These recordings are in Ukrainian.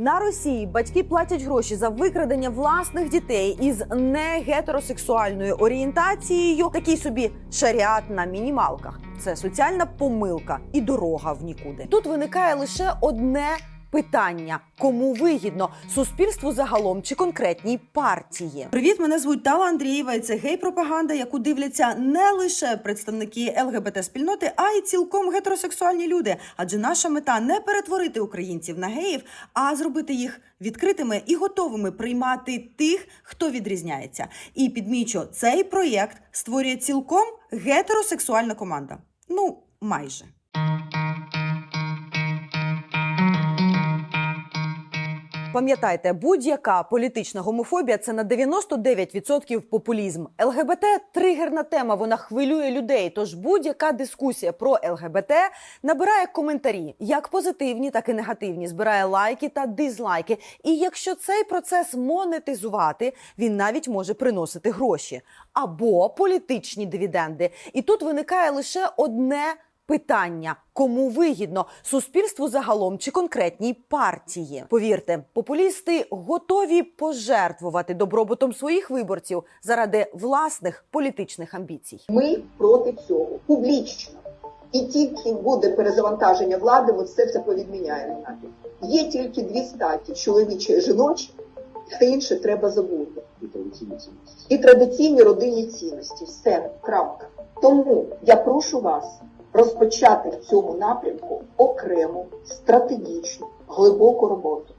На Росії батьки платять гроші за викрадення власних дітей із негетеросексуальною орієнтацією. Такий собі шаріат на мінімалках. Це соціальна помилка і дорога в нікуди. Тут виникає лише одне. Питання кому вигідно суспільству загалом чи конкретній партії? Привіт, мене звуть Тала Андрієва. і Це гей-пропаганда, яку дивляться не лише представники ЛГБТ спільноти, а й цілком гетеросексуальні люди. Адже наша мета не перетворити українців на геїв, а зробити їх відкритими і готовими приймати тих, хто відрізняється. І підмічу, цей проєкт створює цілком гетеросексуальна команда. Ну, майже. Пам'ятайте, будь-яка політична гомофобія це на 99% популізм. ЛГБТ тригерна тема. Вона хвилює людей. Тож будь-яка дискусія про ЛГБТ набирає коментарі, як позитивні, так і негативні. Збирає лайки та дизлайки. І якщо цей процес монетизувати, він навіть може приносити гроші або політичні дивіденди. І тут виникає лише одне. Питання кому вигідно суспільству загалом чи конкретній партії? Повірте, популісти готові пожертвувати добробутом своїх виборців заради власних політичних амбіцій. Ми проти цього публічно. І тільки буде перезавантаження влади, ми все це повідміняємо. Є тільки дві статі: чоловіча і жіноча, все інше треба забути. і традиційні цінності. І традиційні родинні цінності. Все, крапка. Тому я прошу вас розпочати в цьому напрямку окрему, стратегічну, глибоку роботу,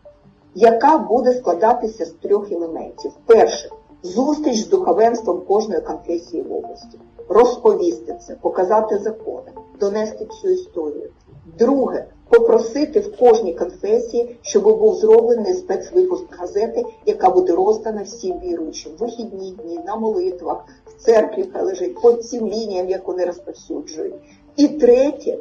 яка буде складатися з трьох елементів. Перше зустріч з духовенством кожної конфесії в області, розповісти це, показати закони, донести цю історію. Друге, попросити в кожній конфесії, щоб був зроблений спецвипуск газети, яка буде роздана всім віруючим в вихідні дні, на молитвах, в церкві лежить, по цим лініям, як вони розповсюджують. І третє,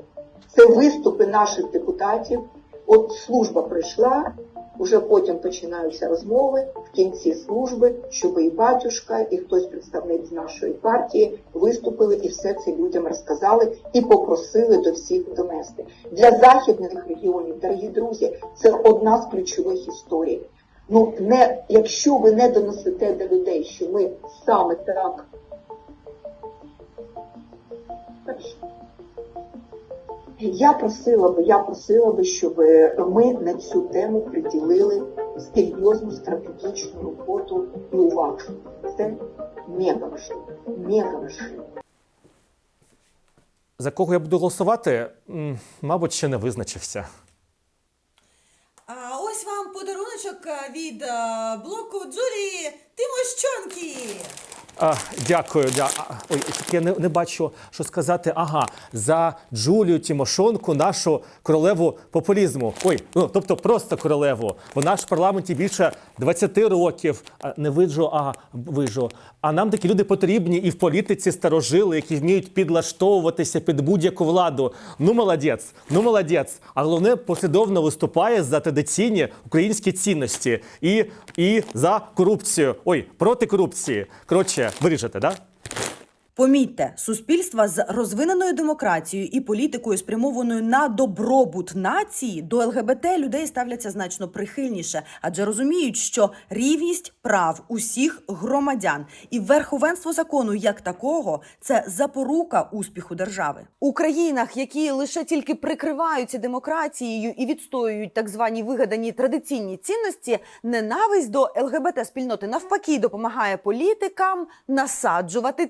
це виступи наших депутатів. От служба прийшла, уже потім починаються розмови в кінці служби, щоб і батюшка, і хтось представник з нашої партії виступили і все це людям розказали і попросили до всіх донести. Для західних регіонів, дорогі друзі, це одна з ключових історій. Ну, не якщо ви не донесете до людей, що ми саме так. Я просила би, я просила би, щоб ми на цю тему приділили серйозну стратегічну роботу і увагу. Це мега важливо, мега важливо. За кого я буду голосувати, мабуть, ще не визначився. А ось вам подаруночок е, від е, блоку Джулії Тимощонки. Дякую. Да. Ой, я не, не бачу, що сказати. Ага, за Джулію Тимошонку, нашу королеву популізму. Ой, ну тобто просто королеву. Вона ж в парламенті більше 20 років. Не виджу, а вижу. А нам такі люди потрібні і в політиці старожили, які вміють підлаштовуватися під будь-яку владу. Ну молодець, ну молодець. А головне послідовно виступає за традиційні українські цінності і, і за корупцію. Ой, проти корупції. Коротше, виріжете, да? Помітьте, суспільства з розвиненою демократією і політикою, спрямованою на добробут нації, до ЛГБТ людей ставляться значно прихильніше, адже розуміють, що рівність прав усіх громадян і верховенство закону як такого це запорука успіху держави у країнах, які лише тільки прикриваються демократією і відстоюють так звані вигадані традиційні цінності. Ненависть до ЛГБТ спільноти навпаки допомагає політикам насаджувати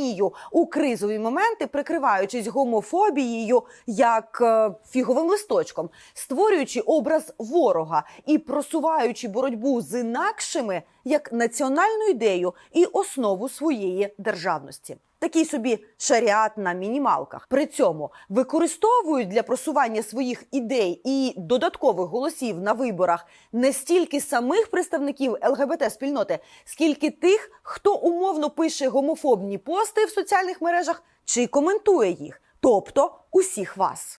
тиранію у кризові моменти, прикриваючись гомофобією як е, фіговим листочком, створюючи образ ворога і просуваючи боротьбу з інакшими як національну ідею і основу своєї державності. Такий собі шаріат на мінімалках. При цьому використовують для просування своїх ідей і додаткових голосів на виборах не стільки самих представників ЛГБТ спільноти, скільки тих, хто умовно пише гомофобні пости в соціальних мережах чи коментує їх, тобто усіх вас.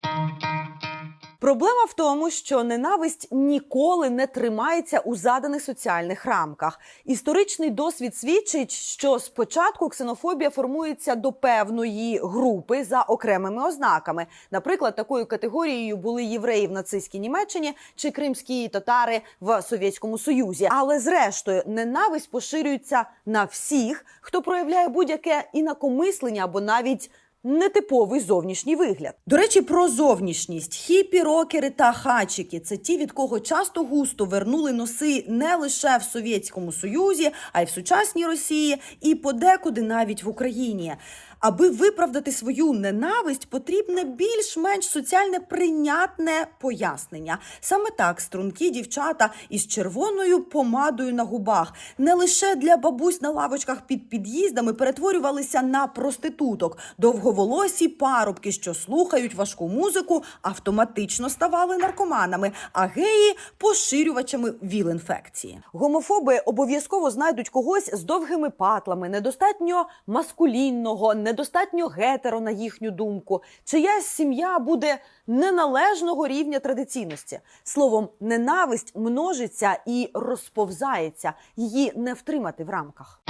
Проблема в тому, що ненависть ніколи не тримається у заданих соціальних рамках. Історичний досвід свідчить, що спочатку ксенофобія формується до певної групи за окремими ознаками. Наприклад, такою категорією були євреї в нацистській Німеччині чи кримські татари в Совєтському Союзі. Але зрештою, ненависть поширюється на всіх, хто проявляє будь-яке інакомислення або навіть нетиповий зовнішній вигляд. До речі, про зовнішність хіпі, рокери та хачики це ті, від кого часто густо вернули носи не лише в Совєтському Союзі, а й в сучасній Росії, і подекуди навіть в Україні. Аби виправдати свою ненависть, потрібне більш-менш соціальне прийнятне пояснення. Саме так стрункі дівчата із червоною помадою на губах не лише для бабусь на лавочках під під'їздами перетворювалися на проституток. Довговолосі парубки, що слухають важку музику, автоматично ставали наркоманами, а геї поширювачами ВІЛ-інфекції. Гомофоби обов'язково знайдуть когось з довгими патлами, недостатньо маскулінного, недостатньо гетеро, на їхню думку. Чиясь сім'я буде неналежного рівня традиційності. Словом, ненависть множиться і розповзається, її не втримати в рамках.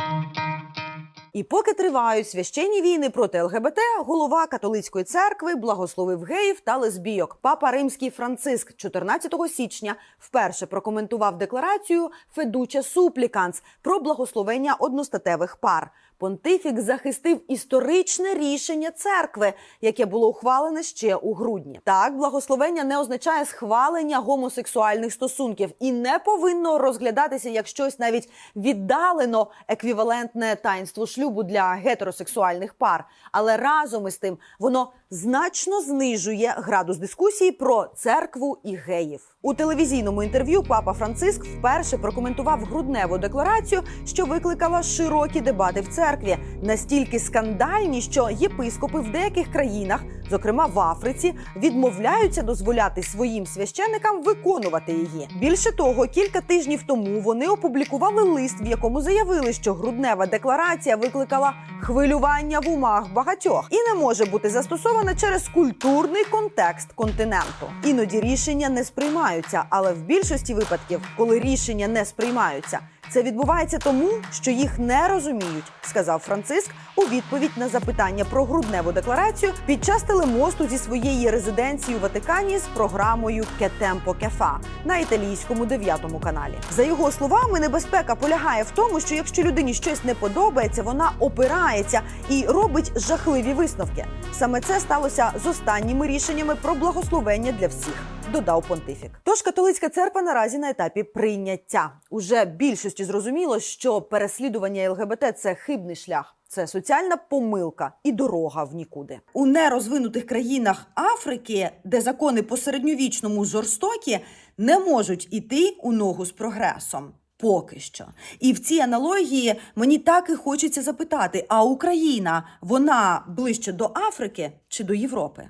І поки тривають священні війни проти ЛГБТ, голова католицької церкви благословив геїв та лесбійок. Папа Римський Франциск 14 січня вперше прокоментував декларацію Федуче Супліканс про благословення одностатевих пар. Понтифік захистив історичне рішення церкви, яке було ухвалене ще у грудні. Так, благословення не означає схвалення гомосексуальних стосунків і не повинно розглядатися як щось навіть віддалено еквівалентне таїнству шлюбу для гетеросексуальних пар. Але разом із тим воно значно знижує градус дискусії про церкву і геїв. У телевізійному інтерв'ю папа Франциск вперше прокоментував грудневу декларацію, що викликала широкі дебати в церкві, настільки скандальні, що єпископи в деяких країнах, зокрема в Африці, відмовляються дозволяти своїм священникам виконувати її. Більше того, кілька тижнів тому вони опублікували лист, в якому заявили, що груднева декларація викликала хвилювання в умах багатьох і не може бути застосована через культурний контекст континенту. Іноді рішення не сприймаються, але в більшості випадків, коли рішення не сприймаються, це відбувається тому, що їх не розуміють, сказав Франциск у відповідь на запитання про грудневу декларацію під час телемосту зі своєї резиденції у Ватикані з програмою Кетемпо Кефа на італійському дев'ятому каналі. За його словами, небезпека полягає в тому, що якщо людині щось не подобається, вона опирається і робить жахливі висновки. Саме це сталося з останніми рішеннями про благословення для всіх. Додав понтифік. Тож католицька церква наразі на етапі прийняття. Уже більшості зрозуміло, що переслідування ЛГБТ це хибний шлях. Це соціальна помилка і дорога в нікуди. У нерозвинутих країнах Африки, де закони по середньовічному жорстокі, не можуть іти у ногу з прогресом. Поки що. І в цій аналогії мені так і хочеться запитати: а Україна вона ближче до Африки чи до Європи?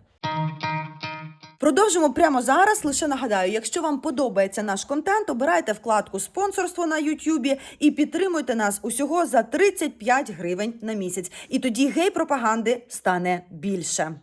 Продовжимо прямо зараз. Лише нагадаю, якщо вам подобається наш контент, обирайте вкладку спонсорство на Ютубі і підтримуйте нас усього за 35 гривень на місяць. І тоді гей-пропаганди стане більше.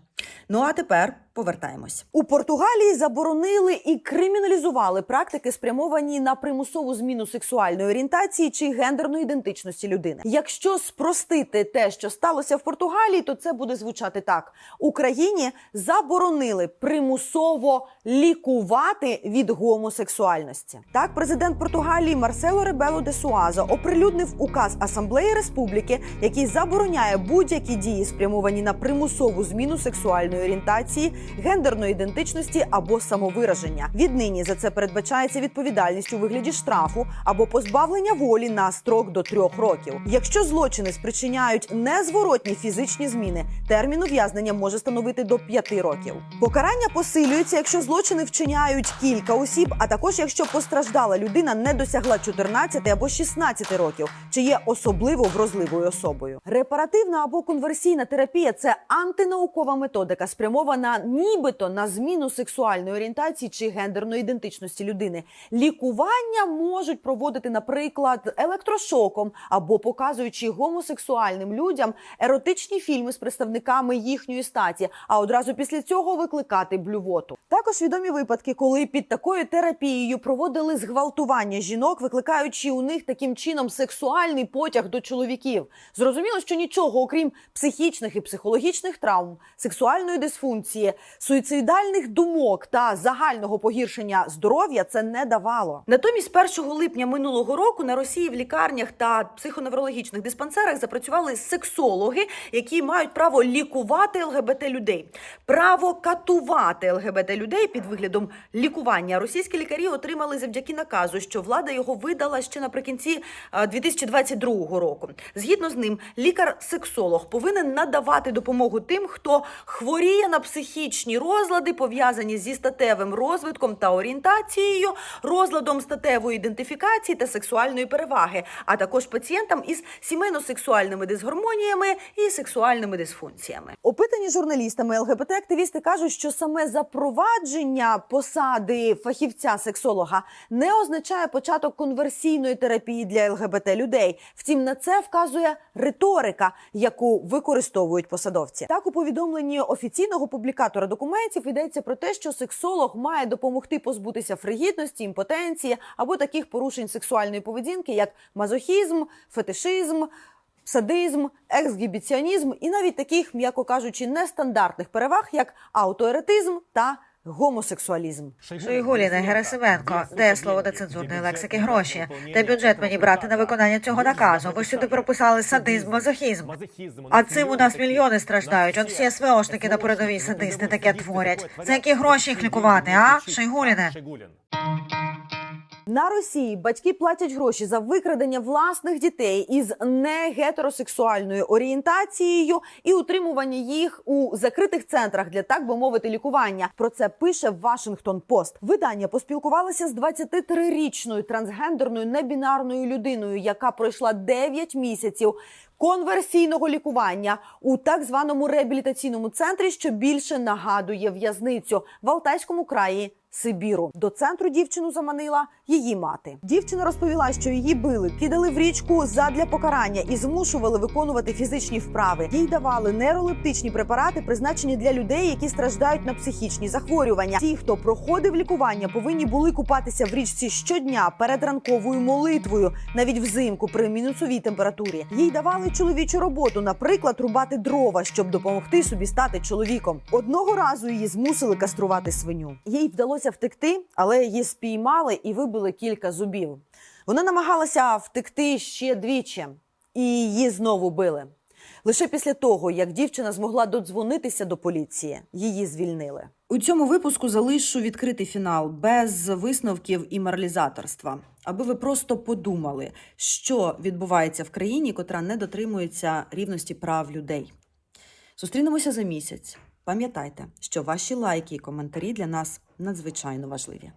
Ну а тепер повертаємось. У Португалії заборонили і криміналізували практики, спрямовані на примусову зміну сексуальної орієнтації чи гендерної ідентичності людини. Якщо спростити те, що сталося в Португалії, то це буде звучати так: Україні заборонили примусово лікувати від гомосексуальності. Так, президент Португалії Марсело Ребело де Суаза оприлюднив указ Асамблеї Республіки, який забороняє будь-які дії, спрямовані на примусову зміну сексуальної орієнтації, гендерної ідентичності або самовираження. Віднині за це передбачається відповідальність у вигляді штрафу або позбавлення волі на строк до трьох років. Якщо злочини спричиняють незворотні фізичні зміни, термін ув'язнення може становити до п'яти років. Покарання посилюється, якщо злочини вчиняють кілька осіб, а також якщо постраждала людина не досягла 14 або 16 років, чи є особливо вразливою особою. Репаративна або конверсійна терапія це антинаукова методика, спрямована нібито на зміну сексуальної орієнтації чи гендерної ідентичності людини. Лікування можуть проводити, наприклад, електрошоком або показуючи гомосексуальним людям еротичні фільми з представниками їхньої статі, а одразу після цього викликати блювоту. Також відомі випадки, коли під такою терапією проводили зґвалтування жінок, викликаючи у них таким чином сексуальний потяг до чоловіків. Зрозуміло, що нічого, окрім психічних і психологічних травм, сексуальної дисфункції, суїцидальних думок та загального погіршення здоров'я, це не давало. Натомість, 1 липня минулого року на Росії в лікарнях та психоневрологічних диспансерах запрацювали сексологи, які мають право лікувати ЛГБТ людей, право катувати ЛГБТ людей під виглядом лікування. Російські лікарі отримали завдяки наказу, що влада його видала ще наприкінці е, 2022 року. Згідно з ним, лікар-сексолог повинен надавати допомогу тим, хто хворіє на психічні розлади, пов'язані зі статевим розвитком та орієнтацією, розладом статевої ідентифікації та сексуальної переваги, а також пацієнтам із сімейно-сексуальними дисгармоніями і сексуальними дисфункціями. Опитані журналістами ЛГБТ-активісти кажуть, що саме запровадження посади фахівця-сексолога не означає початок конверсійної терапії для ЛГБТ людей. Втім, на це вказує риторика, яку використовують посадовці. Так у повідомленні офіційного публікатора документів йдеться про те, що сексолог має допомогти позбутися фригідності, імпотенції або таких порушень сексуальної поведінки, як мазохізм, фетишизм. Садизм, ексгібіціонізм і навіть таких, м'яко кажучи, нестандартних переваг, як аутоеретизм та гомосексуалізм. Шойгуліна, Герасименко, де слово до цензурної лексики гроші? Де бюджет мені брати на виконання цього наказу? Ви сюди прописали садизм, мазохізм. А цим у нас мільйони страждають. От всі СВОшники на передовій садисти таке творять. За які гроші їх лікувати, а? Шойгуліне? На Росії батьки платять гроші за викрадення власних дітей із негетеросексуальною орієнтацією і утримування їх у закритих центрах для так би мовити лікування. Про це пише Вашингтон Пост. Видання поспілкувалося з 23-річною трансгендерною небінарною людиною, яка пройшла 9 місяців. Конверсійного лікування у так званому реабілітаційному центрі, що більше нагадує в'язницю в Алтайському краї Сибіру. До центру дівчину заманила її мати. Дівчина розповіла, що її били, кидали в річку задля покарання і змушували виконувати фізичні вправи. Їй давали нейролептичні препарати, призначені для людей, які страждають на психічні захворювання. Ті, хто проходив лікування, повинні були купатися в річці щодня перед ранковою молитвою, навіть взимку при мінусовій температурі. Їй давали чоловічу роботу, наприклад, рубати дрова, щоб допомогти собі стати чоловіком. Одного разу її змусили каструвати свиню. Їй вдалося втекти, але її спіймали і вибили кілька зубів. Вона намагалася втекти ще двічі, і її знову били. Лише після того, як дівчина змогла додзвонитися до поліції, її звільнили. У цьому випуску залишу відкритий фінал без висновків і моралізаторства, аби ви просто подумали, що відбувається в країні, котра не дотримується рівності прав людей. Зустрінемося за місяць. Пам'ятайте, що ваші лайки і коментарі для нас надзвичайно важливі.